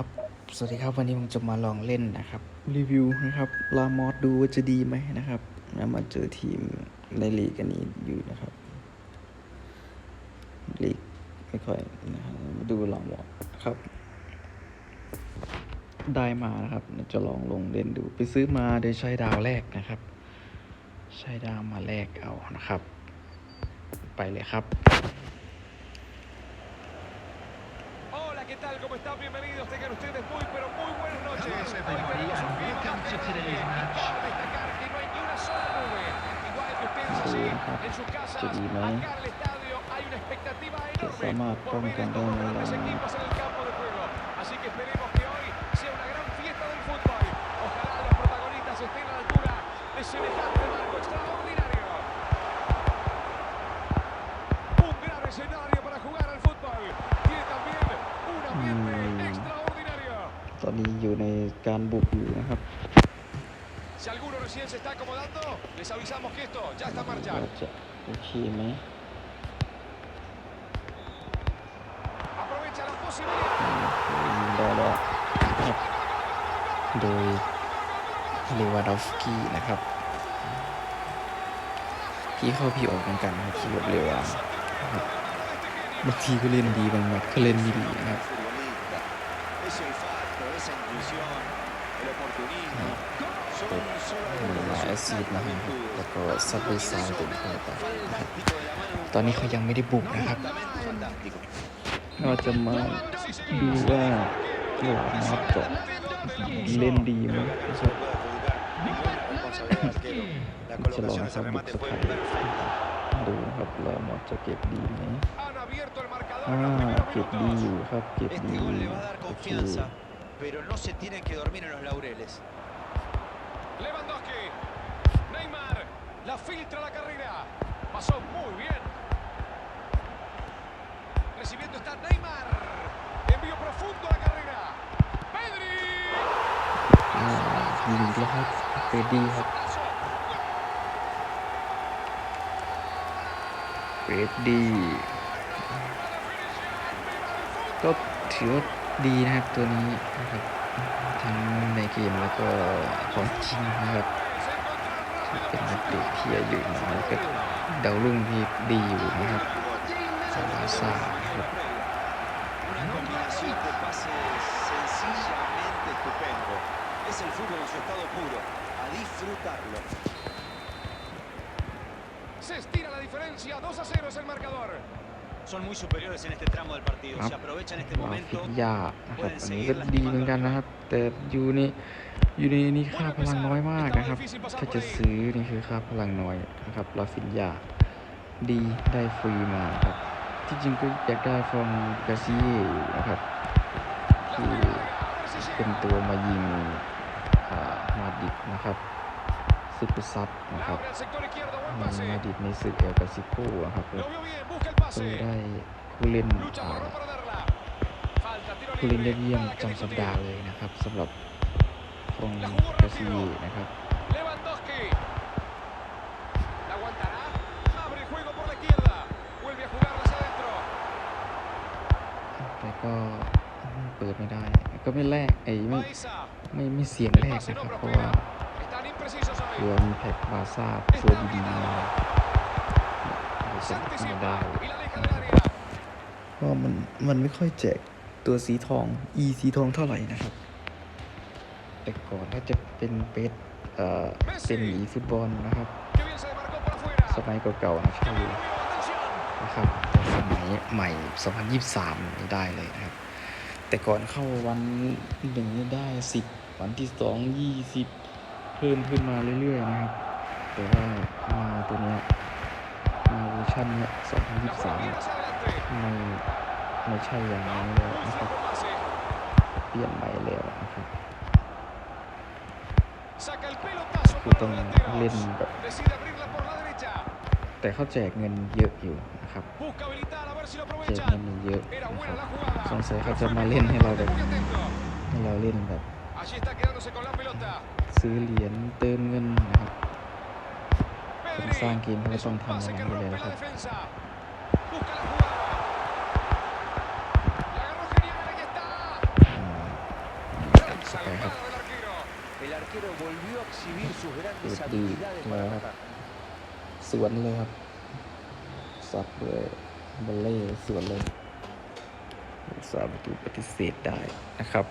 ครับ สวัสดีครับวันนี้ผมจะมาลองเล่นนะครับ รีวิวนะครับลามอสดูว่าจะดีไหมนะครับแล้วมาเจอทีมในลีกอันนี้อยู่นะครับลีกไม่ค่อยนะครับมาดูลามอสครับ ได้มานะครับ จะลองลงเล่นดูไปซื้อมาโดยใช้ดาวแรกนะครับ ใช้ดาวมาแลกเอานะครับ ไปเลยครับ tal? ¿Cómo están? Bienvenidos. Tengan ustedes muy, pero muy buenas noches. Hoy tenemos un video welcome to bastante today's bien. match. Cabe destacar que no hay ni una sola nube. Igual que ustedes allí, en sus casas, acá en el estadio hay una expectativa enorme por ver estos dos grandes equipos en el การบุกอยู่นะครับ Si alguno recién se está acomodando, les avisamos que esto ya está en marcha. ว่าจะโอเคไหม Aprovecha la posibilidad. ได้แล้วครับโดยเลวาดอฟสกี้นะครับ พี่เข้าพี่ออกเหมือนกันนะครับคีย์บอร์ดเลวานะครับบางทีก็เล่นดีบางแมตช์ก็เล่นไม่ดีนะครับ หลายอาชีดนะครับแล้วก็ซับไปซาวติดเข้าไปตอนนี้เขายังไม่ได้บุกนะครับเราจะมาดูว่าหลามาตเล่นดีไหมครับจะลองซับบุกสักครั้งดูครับแล้วมัาจะเก็บดีไหมอ่าเก็บดีอยู่ครับเก็บดีโอเค pero no se tienen que dormir en los laureles. Lewandowski, Neymar, la filtra la carrera. Pasó muy bien. Recibiendo está Neymar. Envío profundo a la carrera. Pedri. Ah, Pedri. Pedri. Top, tío. ดีนะครับตัวนี้นะครับทั้งในเกมแล้วก็ของจริงนะครับ เป็นนักเตะที่อายุน้อยก็เดารุ่งที่ดีอยู่นะครับสาราซาครับเ Se estira la diferencia, 2 a 0 es el marcador. Son muy superiores en este tramo del partido. Ah. Si aprovechan este มาฟิ momento, กยานะครับอันนี้ก็ดีเหมือนกันนะครับ แต่อยู่ในอยู่ในนี่ค่าพลังน้อยมากนะครับ ถ้าจะซื้อนี่คือค่าพลังน้อยนะครับลาฟินยาดีได้ฟรีมาครับ ที่จริงก็อยากได้ฟองกาซีอยู่นะครับ La ที่ juega larga. A ver si เป็น llega. ตัวมายิงอ่ามาดริดนะครับ ซิปุซับนะครับในอดีตในศึกเอลกาซิโก้ครับเพิ่งได้ผู้เล่นผู้เล่นยอดเยี่ยมจำสัปดาห์เลยนะครับสำหรับฟรองกาซีนะครับแต่ก็เปิดไม่ได้ ก็ไม่แลกไอ้ไม่ไม่ไม่เสียงแรกนะครับเพราะว่า prospera. Están imprecisos เพื่อ hoy. มีแพ็กบาซ่าตัวดีๆมาเราจะไม่ได้ y la aleja del área. เพราะมันมันไม่ค่อยแจกตัวสีทอง e สีทองเท่าไหร่นะครับ แต่ก่อนถ้าจะเป็นเป็ดเอ่อเป็นอีฟุตบอลนะครับ สมัยเก่าๆนะ Que ใช่นะครับแต่สมัยใหม่ 2023ไม่ได้เลยนะครับ แต่ก่อนเข้าวันหนึ่งนี่ได้สิบวันที่สองยี่สิบ เพิ่มขึ้นมาเรื่อยๆนะครับ แต่ว่ามาตัวนี้มาเวอร์ชันเนี้ย2023ไม่ไม่ใช่อย่างนั้นแล้วนะครับเปลี่ยนใหม่แล้วนะครับคือต้องเล่นแบบแต่เขาแจกเงินเยอะอยู่นะครับแจกเงินเยอะสงสัยเขาจะมาเล่นให้เราแบบให้เราเล่นแบบ ซื้อเหรียญเติมเงินนะครับผมสร้างเกมก็ต้องทำอย่างนั้ไปเลยนะครับดีดีมาครับสวนเลยครับซัดเลยบอลเล่สวนเลยสามประตูปฏิเสธได้นะครับ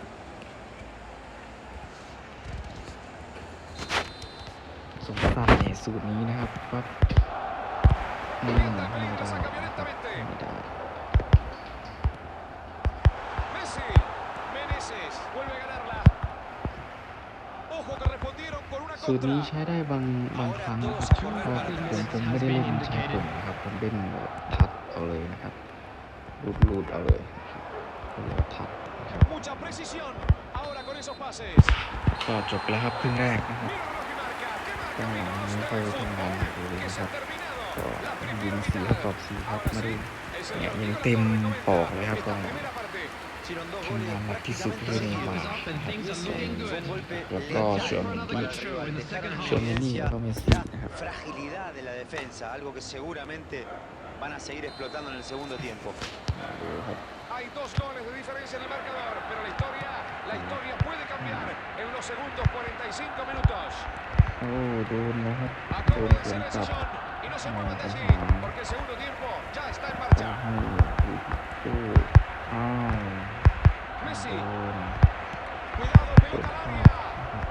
สงสัยในสูตรนี้นะครับว่าไม่ได้นะครับไม่ได้ Messi. Meneses. Vuelve a ganarla. Ojo que respondieron con una สูตรนี้ contra. ใช้ได้บางบางครั้งนะครับเพราะว่าผมผมไม่ได้เล่นใช้กลุ่มนะครับ ผมเล่นแบบทัดเอาเลยนะครับรูดรูดเอาเลยนะครับเรียกว่าทัดนะครับ Mucha precisión. Ahora con esos pases. ก็จบแล้วครับครึ่งแรกนะครับ Mira lo que marca. ¿Qué marca? Bueno, Mira, no nos fue trae tan fútbol, grande, pero que se ha ya- terminado. ก็ La ยิ primera งสี mitad. ประกอบสีครับ Ahora ไม่ได้ sí, el señor เนี่ยยัง Nicolás เต็ม Torres ปอกเลยครับ esta ก็ primera parte. Hicieron dos ทำ goles งานหนักที่สุด prácticamente เลยใน seguidos. มา up and things are looking Fue un good. golpe Pero letal yo para me el quiero- partido, al dejar en yo me evidencia niego, me la siento. fragilidad de la defensa, algo que seguramente van a seguir explotando en el segundo tiempo. ดูครับ Hay dos goles de diferencia en el marcador, pero la historia, la historia puede cambiar en los segundos 45 minutos. โอ้โดนแล้วครับโดน Acomódense สวน en el กลับ sillón y no se muevan de allí, porque el segundo tiempo ya está en จะ marcha. ให้ดูอ้าว Messi, โดน cuidado, เปิด pelota ภา al พ área. นะครับ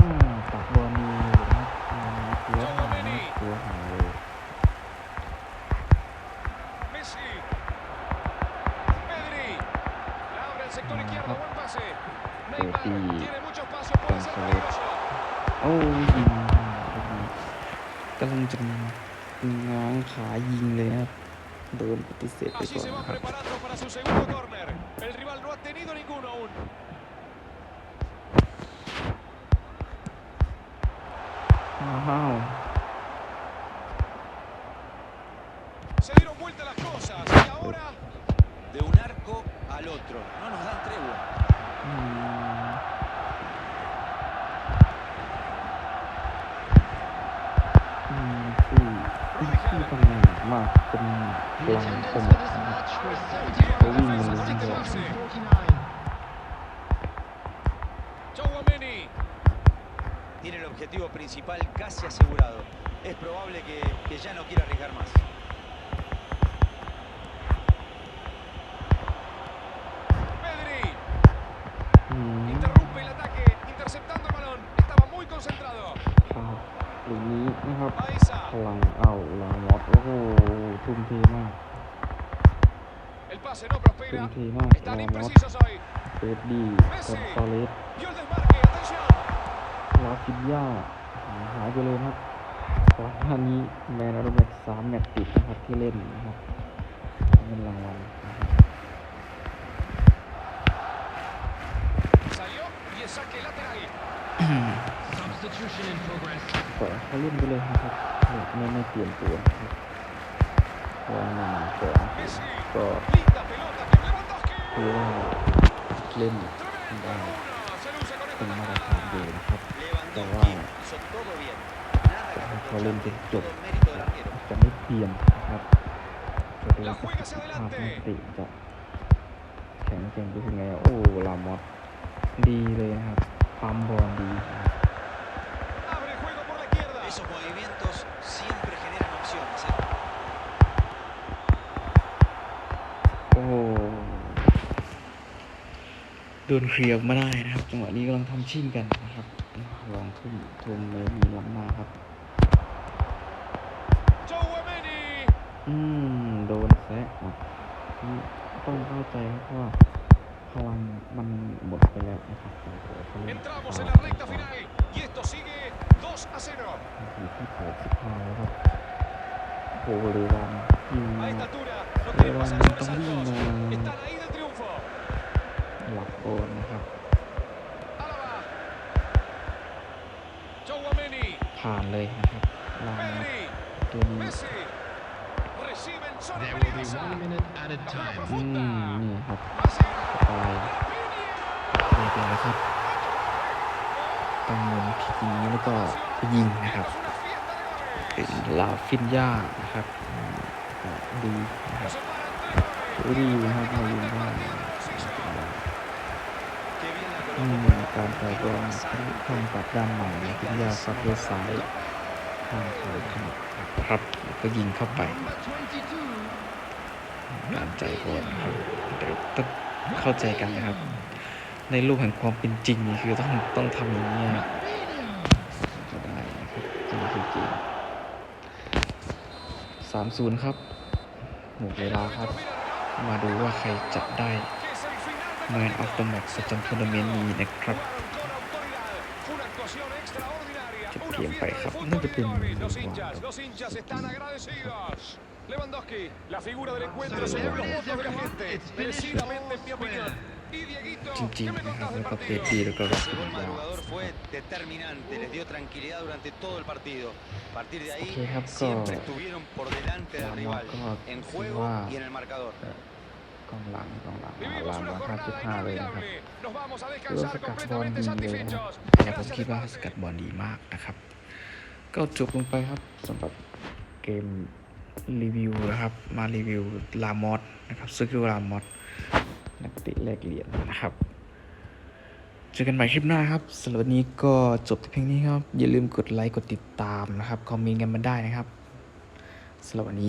อ้าวตัดบอลดีเลยนะครับอืมตัวหายนะตัวหายเลย Messi. Pedri. La abre el sector izquierdo, buen pase. Neymar tiene mucho โอ้ยิงกำลังจะง้างขายิงเลยนะครับโดนปฏิเสธไป Allí ก่อน se va นะครับ preparando para su segundo córner. El rival no ha tenido ninguno aún. อ้าว Se dieron vuelta las cosas y ahora De un arco al otro, no nos dan tregua. อื Tiene el objetivo principal casi asegurado. Es probable que, que ya no quiera arriesgar más. Pedri. Mm. Interrumpe el ataque, interceptando el balón. Estaba muy concentrado. Ah. ครับหลุมนี้นะครับ Aiza. พลังเอาลามอสโอ้โหทุ่มเทมาก El pase no ทุ่ม prospera. เทมาก Están ลามอส imprecisos hoy. เฟรดดี้คอนซาเลส Vio el desmarque. Atención. ลาฟินยาหายไปเลยนะครับก่อนหน้านี้แมนอารมณ์สามแมตช์ติดนะครับที่เล่นนะครับเงินรางวัลนะครับ ปล่อยเขาเล่นไปเลยนะครับไม่ไม่เปลี่ยนตัวครับเพราะว่านึ่งสองก็คือว่าเล่นได้เป็นมาตรฐาน tajada. อยู่นะครับ Lewandowski hizo todo bien. Nada que ให้เล่นจนจบจะไม่เปลี่ยนนะครับจะดูว่าประสิทธิภาพนักเตะจะแข็งแกร่งไปถึงไงโอ้ลามอสดีเลยนะครับปั๊มบอลดีครับ Esos movimientos siempre generan opciones. ¿eh? โอ้โดนเคลียร์ออกมาได้นะครับ จังหวะนี้กำลังทำชิ่งกันนะครับ ลองทุ่มทุ่มเลยมีล้ำหน้าครับ Chouameni. อืม โดนแซะอะนี่ต้องเข้าใจครับว่าพลังมันหมดไปแล้วนะครับของตัวเขาเล่น Entramos en la recta final y esto sigue 2 a 0. อยู่ที่แปดสิบห้าแล้วครับโอ้เลวันยิง A esta altura no Pero quieren pasar no sobresaltos. también, Están ahí del triunfo. หลักโกนนะครับ Álava. Chouameni. ผ่านเลยนะครับลาง Pedri. ตัวนี้ Messi. Reciben zona There will be peligrosa. one minute at a La bola time. อืม profunda. นี่ครับ Messi. ไปเรียบร้อยครับ ตั้งเงินผิดนี้แล้วก็ยิงนะครับเป็นลาฟินยานะครับดีนะครับดีนะครับมายิงได้ Qué bien la นี่การต่อยบอลข้างกับด้านใหม่พิทยาซับด้วยซ้ายข้างขาขนาครับก็ยิงเข้าไปการใจบอลนครับเดี๋ยวต้องเข้าใจกันนะครับ ในโลกแห่งความเป็นจริงนี่คือต้องต้องทำอย่างนี้ยก็ได้นะครับนี่คือเกมสามศูนย์ครับ หมดเวลาครับ มาดูว่าใครจะได้ Que es el final del Man of the Match ประจำทัวร์นาเมนต์นี้นะครับ Fue una actuación extraordinaria. จบ Una เกมไป fiesta ครับ del น่า fútbol จะเป็น de hoy. Los hinchas, los hinchas están agradecidos. Lewandowski, la figura del encuentro según los votos de la gente. Merecidamente, en mi opinión. Y Dieguito, จริง ¿qué me ๆนะครับ contás แล้ del วก็เตะ partido? ดีแล้วก็รัก Ese ษา gol ยาว madrugador fue determinante, les dio tranquilidad durante todo el partido. A partir de ahí, Ok, Hap, go. siempre estuvieron por delante del Vamos, rival, go. en Sí, juego va. y en el marcador. กองหลังกองหลัง Vivimos ลาม una มา jornada 5.5เลยนะครับ inolvidable. Nos vamos a คือว่า descansar สกัดบอล completamente ดีเลยนะครับ satisfechos. แต่ผม Gracias คิด de ว่า parte. สกัดบอลดีมากนะครับ ก็จบลงไปครับสำหรับเกม รีวิวนะครับ มารีวิวลามอสนะครับซึกิลามอสนักเตะแลกเหรียญนะครับ เจอกันใหม่คลิปหน้าครับสำหรับวันนี้ก็จบแต่เพียงนี้ครับ อย่าลืมกดไลค์กดติดตามนะครับ คอมเมนต์กันมาได้นะครับสำหรับวันนี้